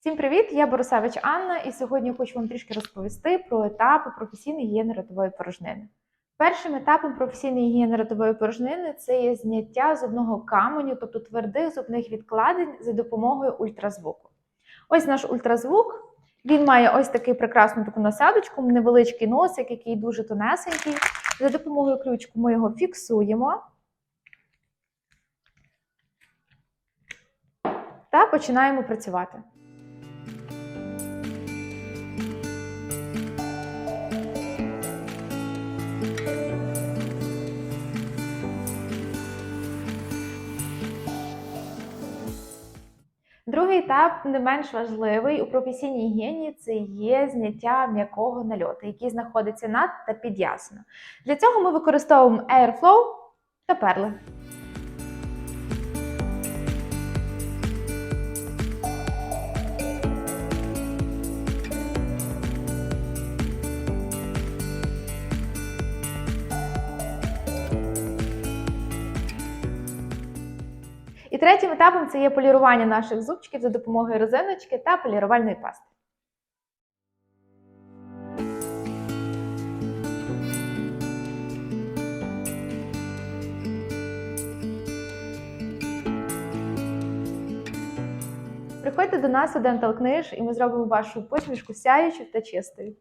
Всім привіт! Я Борисевич Анна, і сьогодні хочу вам трішки розповісти про етапи професійної гігієни ротової порожнини. Першим етапом професійної гігієни ротової порожнини це є зняття зубного каменю, тобто твердих зубних відкладень за допомогою ультразвуку. Ось наш ультразвук. Він має ось такий прекрасну таку насадочку, невеличкий носик, який дуже тонесенький. За допомогою ключку ми його фіксуємо. Та починаємо працювати. Другий етап не менш важливий у професійній гігієні це є зняття м'якого нальоту, який знаходиться над та під ясно. Для цього ми використовуємо Airflow та перли. І третім етапом це є полірування наших зубчиків за допомогою резиночки та полірувальної пасти. Приходьте до нас у Dental Книж, і ми зробимо вашу посмішку сяючу та чистою.